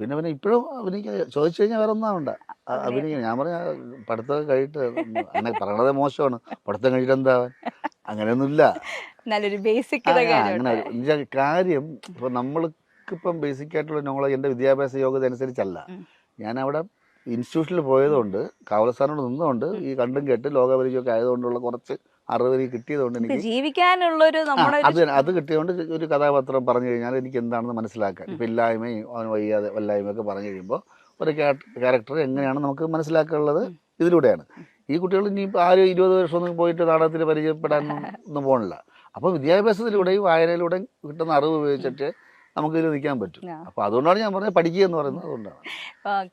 പിന്നെ പിന്നെ ഇപ്പോഴും അഭിനയിക്കാൻ ചോദിച്ചു കഴിഞ്ഞാൽ വേറെ ഒന്നും വേണ്ട അഭിനയിക്കാൻ. ഞാൻ പറഞ്ഞ പഠിത്തം കഴിഞ്ഞിട്ട് അങ്ങനെ പറയണത് മോശമാണ്. പഠിത്തം കഴിഞ്ഞിട്ട് എന്താവാൻ അങ്ങനെയൊന്നുമില്ല. നല്ലൊരു ബേസിക് അങ്ങനെ കാര്യം ഇപ്പൊ നമ്മൾക്കിപ്പം ബേസിക് ആയിട്ടുള്ള നോളജ് എന്റെ വിദ്യാഭ്യാസ യോഗ്യത അനുസരിച്ചല്ല. ഞാൻ അവിടെ ഇൻസ്റ്റിറ്റ്യൂഷനിൽ പോയതുകൊണ്ട് കാവലസ്ഥാനോട് നിന്നുകൊണ്ട് ഈ കണ്ടും കേട്ട് ലോകപരിചയമൊക്കെ ആയതുകൊണ്ടുള്ള കുറച്ച് എനിക്ക് കിട്ടിയതുകൊണ്ട് എനിക്ക് ജീവിക്കാനുള്ളൊരു നമ്മുടെ അത് അത് കിട്ടിയതുകൊണ്ട് ഒരു കഥാപാത്രം പറഞ്ഞു കഴിഞ്ഞാൽ എനിക്ക് എന്താണെന്ന് മനസ്സിലാക്കാൻ. ഇപ്പം ഇല്ലായ്മയും അവന് വയ്യാതെ വല്ലായ്മയൊക്കെ പറഞ്ഞു കഴിയുമ്പോൾ ഒരു ക്യാരക്ടർ എങ്ങനെയാണ് നമുക്ക് മനസ്സിലാക്കാനുള്ളത് ഇതിലൂടെയാണ്. ഈ കുട്ടികൾ ഇനി ആരും ഇരുപത് വർഷമൊന്നും പോയിട്ട് നാടകത്തിൽ പരിചയപ്പെടാൻ ഒന്നും പോകണില്ല അപ്പോൾ വിദ്യാഭ്യാസത്തിലൂടെയും വായനയിലൂടെയും കിട്ടുന്ന അറിവ് ഉപയോഗിച്ചിട്ട് നമുക്ക് ഇതിൽ നിൽക്കാൻ പറ്റും. അപ്പൊ അതുകൊണ്ടാണ് ഞാൻ പറഞ്ഞത് പഠിക്കുക എന്ന് പറയുന്നത് അതുകൊണ്ടാണ്.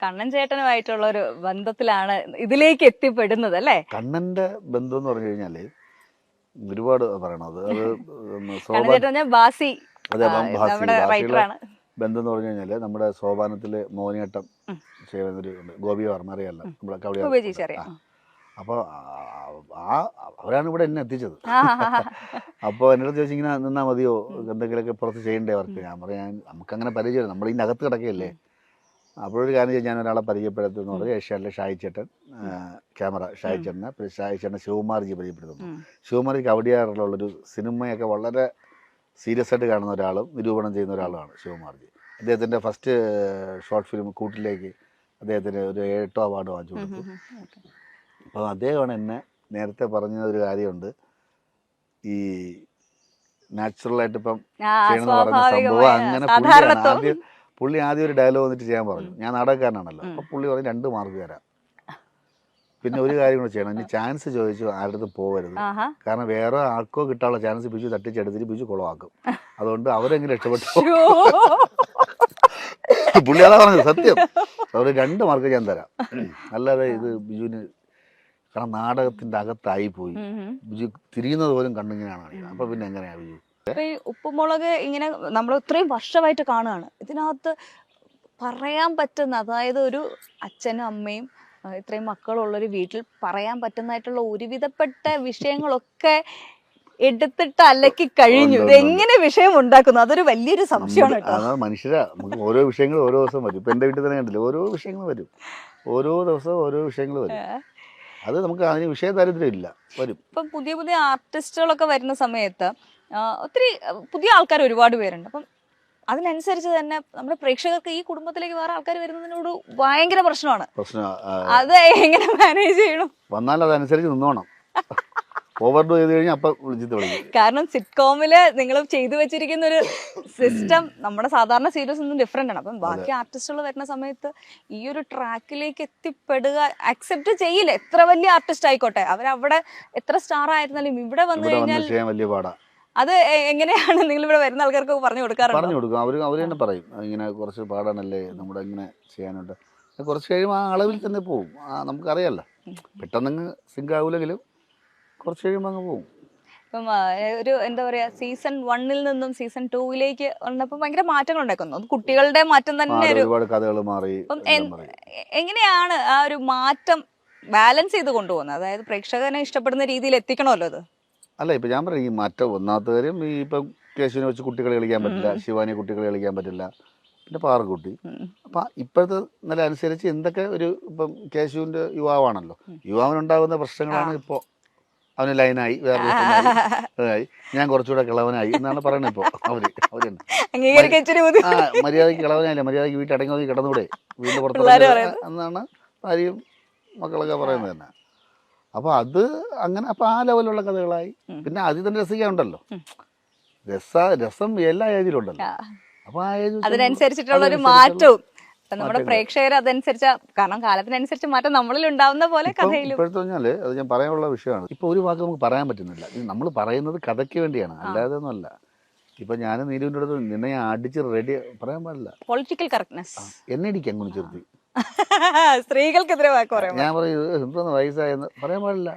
കണ്ണൻ ചേട്ടനുമായിട്ടുള്ള ഒരു ബന്ധത്തിലാണ് ഇതിലേക്ക് എത്തിപ്പെടുന്നത് അല്ലേ? കണ്ണന്റെ ബന്ധം എന്ന് പറഞ്ഞു കഴിഞ്ഞാൽ ഒരുപാട് പറയണത് അത്. സ്വാഭാവിക അതെ ബന്ധം എന്ന് പറഞ്ഞു കഴിഞ്ഞാൽ നമ്മുടെ സോപാനത്തിൽ മോഹിനിയാട്ടം. ചെയ്യുന്ന ഒരു ഗോപി വർമ്മ അറിയാലോ? നമ്മുടെ കവിത അപ്പൊ അപ്പോൾ ആ അവരാണ് ഇവിടെ എന്നെ എത്തിച്ചത്. അപ്പോൾ എന്നോട് ചോദിച്ചു ഇങ്ങനെ നിന്നാൽ മതിയോ? എന്തെങ്കിലുമൊക്കെ പുറത്ത് ചെയ്യണ്ടേ അവർക്ക് ഞാൻ പറയാം നമുക്കങ്ങനെ പരിചയമില്ല. നമ്മൾ ഇതിന്റെ അകത്ത് കിടക്കുകയല്ലേ അപ്പോഴൊരു കാര്യം ഞാൻ ഒരാളെ പരിചയപ്പെടുത്തുന്നു. പറഞ്ഞാൽ ഏഷ്യാനിലെ ഷായി ചേട്ടൻ ക്യാമറ ഷായി ചേട്ടനെ പിന്നെ ഷായി ചേട്ടൻ ശിവകുമാർജി പരിചയപ്പെടുത്തുന്നു. ശിവകുമാർജി കവടിയാറിലുള്ളൊരു സിനിമയൊക്കെ വളരെ സീരിയസ് ആയിട്ട് കാണുന്ന ഒരാളും നിരൂപണം ചെയ്യുന്ന ഒരാളുമാണ് ശിവകുമാർജി. അദ്ദേഹത്തിന്റെ ഫസ്റ്റ് ഷോർട്ട് ഫിലിം കൂട്ടിലേക്ക് അദ്ദേഹത്തിന് ഒരു എട്ടോ അവാർഡ് വാങ്ങിച്ചു കൊടുത്തു. അപ്പോൾ അദ്ദേഹമാണ് എന്നെ നേരത്തെ പറഞ്ഞ ഒരു കാര്യമുണ്ട്. ഈ നാച്ചുറലായിട്ട് ഇപ്പം ചെയ്യണമെന്ന് പറഞ്ഞ സംഭവം അങ്ങനെ ആദ്യം പുള്ളി ആദ്യം ഒരു ഡയലോഗ് വന്നിട്ട് ചെയ്യാൻ പറഞ്ഞു. ഞാൻ നാടകക്കാരനാണല്ലോ. അപ്പോൾ അപ്പൊ പുള്ളി പറഞ്ഞു രണ്ട് മാർക്ക് തരാം. പിന്നെ ഒരു കാര്യം കൂടെ ചെയ്യണം. ഇനി ചാൻസ് ചോദിച്ചു ആരുടെ പോകരുത്. കാരണം വേറെ ആൾക്കോ കിട്ടാനുള്ള ചാൻസ് ബിജു തട്ടിച്ചെടുത്തിട്ട് ബിജു കുളമാക്കും. അതുകൊണ്ട് അവരെങ്ങനെ രക്ഷപ്പെട്ടു. പുള്ളി അതാ പറഞ്ഞത് സത്യം. അതുകൊണ്ട് രണ്ട് മാർക്ക് ഞാൻ തരാം. അല്ലാതെ ഇത് ബിജുവിന് കാരണം നാടകത്തിന്റെ അകത്തായി പോയി. ബിജു തിരിയുന്നത് പോലും കണ്ണിങ്ങനെയാണ് അപ്പൊ പിന്നെ എങ്ങനെയാ ബിജു? ഈ ഉപ്പുമുളക് ഇങ്ങനെ നമ്മൾ ഇത്രയും വർഷമായിട്ട് കാണുകയാണ്. ഇതിനകത്ത് പറയാൻ പറ്റുന്ന അതായത് ഒരു അച്ഛനും അമ്മയും ഇത്രയും മക്കളുള്ളൊരു വീട്ടിൽ പറയാൻ പറ്റുന്നതായിട്ടുള്ള ഒരുവിധപ്പെട്ട വിഷയങ്ങളൊക്കെ എടുത്തിട്ട് അലക്കി കഴിഞ്ഞു. എങ്ങനെ വിഷയം ഉണ്ടാക്കുന്നു? അതൊരു വലിയൊരു സംശയമാണ് കേട്ടോ. മനുഷ്യരാ നമുക്ക് ഓരോ വിഷയങ്ങളും ഓരോ ദിവസം വരും. ഇപ്പൊ എന്റെ വീട്ടിൽ തന്നെ കണ്ടില്ല ഓരോ വിഷയങ്ങൾ വരും. ഓരോ ദിവസവും ഓരോ വിഷയങ്ങൾ വരും. അത് നമുക്ക് അതിന് വിഷയ ദാരിദ്ര്യം ഇല്ല വരും. ഇപ്പൊ പുതിയ പുതിയ ആർട്ടിസ്റ്റുകളൊക്കെ വരുന്ന സമയത്ത് ഒത്തിരി പുതിയ ആൾക്കാർ ഒരുപാട് പേരുണ്ട്. അപ്പം അതിനനുസരിച്ച് തന്നെ നമ്മുടെ പ്രേക്ഷകർക്ക് ഈ കുടുംബത്തിലേക്ക് വേറെ ആൾക്കാർ വരുന്നതിനോട് ഭയങ്കര പ്രശ്നമാണ്. അത് എങ്ങനെ മാനേജ് ചെയ്യണം? വന്നാൽ അതനുസരിച്ച് നിന്നോണം. ഓവർ ഡോ ചെയ്ത് കഴിഞ്ഞാൽ അപ്പം വിളിച്ചിട്ട് വിളിക്കും. കാരണം സിറ്റ്കോമിൽ നിങ്ങൾ ചെയ്തു വെച്ചിരിക്കുന്ന ഒരു സിസ്റ്റം നമ്മുടെ സാധാരണ സീരീസ് ഒന്നും ഡിഫറെന്റ് ആണ്. അപ്പം ബാക്കി ആർട്ടിസ്റ്റുകൾ വരുന്ന സമയത്ത് ഈ ഒരു ട്രാക്കിലേക്ക് എത്തിപ്പെടുക അക്സെപ്റ്റ് ചെയ്യില്ല. എത്ര വലിയ ആർട്ടിസ്റ്റ് ആയിക്കോട്ടെ. അവരവിടെ എത്ര സ്റ്റാർ ആയിരുന്നാലും ഇവിടെ വന്നു കഴിഞ്ഞാൽ വലിയ പാടാ. അത് എങ്ങനെയാണ് നിങ്ങൾ ഇവിടെ വരുന്ന ആൾക്കാർക്ക് പറഞ്ഞു കൊടുക്കാറുണ്ടോ? പറഞ്ഞു കൊടുക്കും. അവർ അവർ തന്നെ പറയും. ഇങ്ങനെ കുറച്ച് പാടാണല്ലേ നമ്മുടെ ഇങ്ങനെ ചെയ്യാനുണ്ട്. കുറച്ച് കഴിയുമ്പോൾ ആ അളവിൽ തന്നെ പോകും ആ നമുക്കറിയാമല്ലോ പെട്ടെന്ന് സിങ്ക് ആവില്ലെങ്കിലും കുറച്ച് കഴിയുമ്പോൾ അങ്ങ് പോകും ഇപ്പം ഒരു എന്താ പറയാ സീസൺ വണ്ണിൽ നിന്നും സീസൺ ടൂവിലേക്ക് വന്നപ്പോൾ ഭയങ്കര മാറ്റങ്ങൾ ഉണ്ടാക്കുന്നു കുട്ടികളുടെ മാറ്റം തന്നെ ഒരു ഒരുപാട് കഥകൾ മാറി എങ്ങനെയാണ് ആ ഒരു മാറ്റം ബാലൻസ് ചെയ്ത് കൊണ്ടുപോകുന്നത്? അതായത് പ്രേക്ഷകനെ ഇഷ്ടപ്പെടുന്ന രീതിയിൽ എത്തിക്കണമല്ലോ അത്. അല്ല ഇപ്പൊ ഞാൻ പറയും ഈ മറ്റേ ഒന്നാമത്തെ കാര്യം ഈ ഇപ്പം കേശുവിനെ വെച്ച് കുട്ടികളെ കളിക്കാൻ പറ്റില്ല ശിവാനി കുട്ടികളെ കളിക്കാൻ പറ്റില്ല പിന്നെ പാറക്കുട്ടി. അപ്പൊ ഇപ്പോഴത്തെ നില അനുസരിച്ച് എന്തൊക്കെ ഒരു ഇപ്പം കേശുവിന്റെ യുവാവാണല്ലോ. യുവാവിനുണ്ടാകുന്ന പ്രശ്നങ്ങളാണ് ഇപ്പോ. അവന് ലൈനായി വേറെ ഞാൻ കുറച്ചുകൂടെ കിളവനായി എന്നാണ് പറയുന്നത് ഇപ്പോ അവർ അവരുണ്ട് ആ മര്യാദയ്ക്ക് കിളവനായില്ല മര്യാദയ്ക്ക് വീട്ടിൽ അടങ്ങി കിടന്നുകൂടെ കിടന്നൂടെ വീടിന്റെ പുറത്ത് എന്നാണ് ഭാര്യയും മക്കളൊക്കെ പറയുന്നത് തന്നെ. അപ്പൊ അത് അങ്ങനെ അപ്പൊ ആ ലെവലുള്ള കഥകളായി. പിന്നെ അതിൽ തന്നെ രസിക്കാനുണ്ടല്ലോ. ഉണ്ടല്ലോ രസ രസം എല്ലാ ഏജിലുണ്ടല്ലോ. ഉണ്ടല്ലോ അപ്പൊ ആ ഏജ് അതിനനുസരിച്ചിട്ടുള്ള ഒരു മാറ്റവും. നമ്മുടെ. പ്രേക്ഷകർ അതനുസരിച്ച കാരണം കാലത്തിനനുസരിച്ച് മാറ്റം നമ്മളിൽ ഉണ്ടാവുന്ന പോലെ കഥയിൽ ഇപ്പോഴത്തെ പറഞ്ഞാൽ അത് ഞാൻ പറയാനുള്ള വിഷയമാണ്. ഇപ്പൊ ഒരു വാക്ക് നമുക്ക് പറയാൻ പറ്റുന്നില്ല. നമ്മൾ പറയുന്നത് കഥയ്ക്ക് വേണ്ടിയാണ്. അല്ലാതെ ഒന്നല്ല ഇപ്പൊ ഞാൻ നീരുവിന്റെ അടുത്ത് നിന്നെ ഞാൻ അടിച്ച് റെഡി പറയാൻ പാടില്ല. പൊളിറ്റിക്കൽ കറക്റ്റ്നെസ് എന്നെ ഇടിക്കാൻ ചെറുത്തി സ്ത്രീകൾക്കെതിരെ വാക്ക് പറയാം ഞാൻ പറയും എന്തോന്ന് വയസ്സായെന്ന്. പറയാൻ പാടില്ല.